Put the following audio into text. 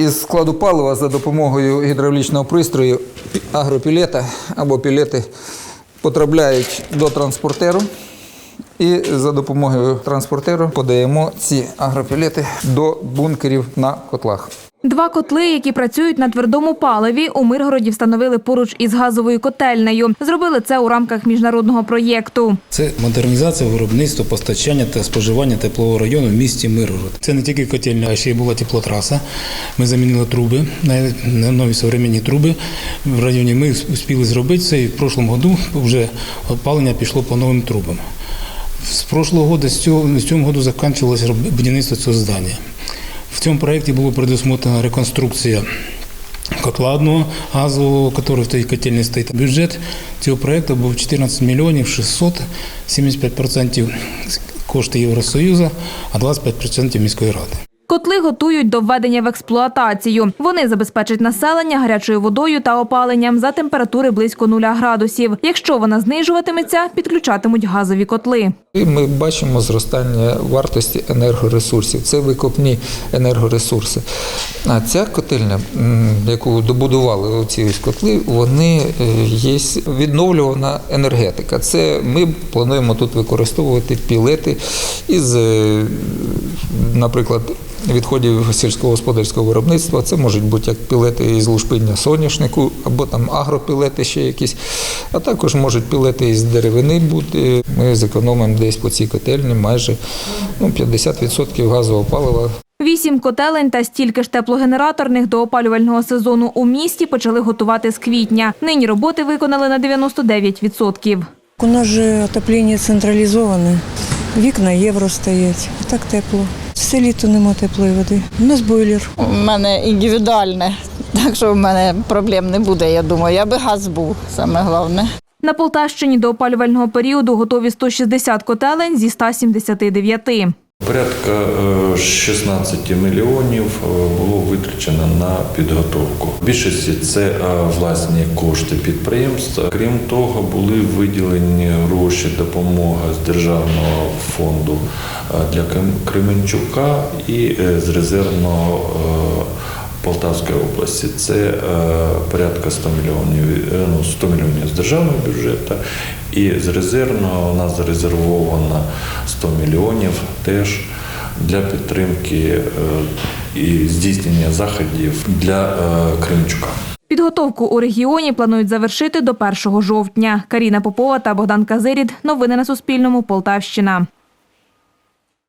Із складу палива за допомогою гідравлічного пристрою агропілета або пілети потрапляють до транспортеру. І за допомогою транспортеру подаємо ці агропілети до бункерів на котлах. Два котли, які працюють на твердому паливі, у Миргороді встановили поруч із газовою котельнею. Зробили це у рамках міжнародного проєкту. Це модернізація виробництва, постачання та споживання теплового району в місті Миргород. Це не тільки котельня, а ще й була теплотраса. Ми замінили труби на нові сучасні труби. В районі ми успіли зробити це, і в прошлому году вже опалення пішло по новим трубам. З прошлого року, з цього, з цього року закінчилося будівництво цього здання. В цьому проєкті було предусмотрена реконструкція котла одного газового, який в тій котельні стоїть. Бюджет цього проєкту був 14 мільйонів 600, 75% кошти Євросоюзу, а 25% міської ради. Котли готують до введення в експлуатацію. Вони забезпечать населення гарячою водою та опаленням за температури близько нуля градусів. Якщо вона знижуватиметься, підключатимуть газові котли. І ми бачимо зростання вартості енергоресурсів. Це викопні енергоресурси. А ця котельня, яку добудували ці котли, вони е, є відновлювана енергетика. Це ми плануємо тут використовувати пілети із, е, наприклад, відходів сільськогосподарського виробництва. Це можуть бути як пілети із лушпиння соняшнику, або там агропілети ще якісь, а також можуть пілети із деревини бути. Ми зекономимо десь по цій котельні майже ну, 50% газового палива. Вісім котелень та стільки ж теплогенераторних до опалювального сезону у місті почали готувати з квітня. Нині роботи виконали на 99%. У нас же отоплення централізоване, вікна євро стоять, і так тепло. Все літо нема теплої води. У нас бойлер. У мене індивідуальне, так що в мене проблем не буде. Я думаю, я би газ був саме головне. На Полтавщині до опалювального періоду готові 160 котелень зі 179. Порядка е, 16 мільйонів е, було витрачено на підготовку. В більшості це е, власні кошти підприємств. Крім того, були виділені гроші допомога з державного фонду е, для Кременчука і е, з резервного е, Полтавської області. Це е, порядка 100 мільйонів, е, ну, 100 мільйонів з державного бюджету. І з резервного у нас зарезервовано 100 мільйонів теж для підтримки е, і здійснення заходів для е, Кримчука. Підготовку у регіоні планують завершити до 1 жовтня. Каріна Попова та Богдан Казирід. Новини на Суспільному. Полтавщина.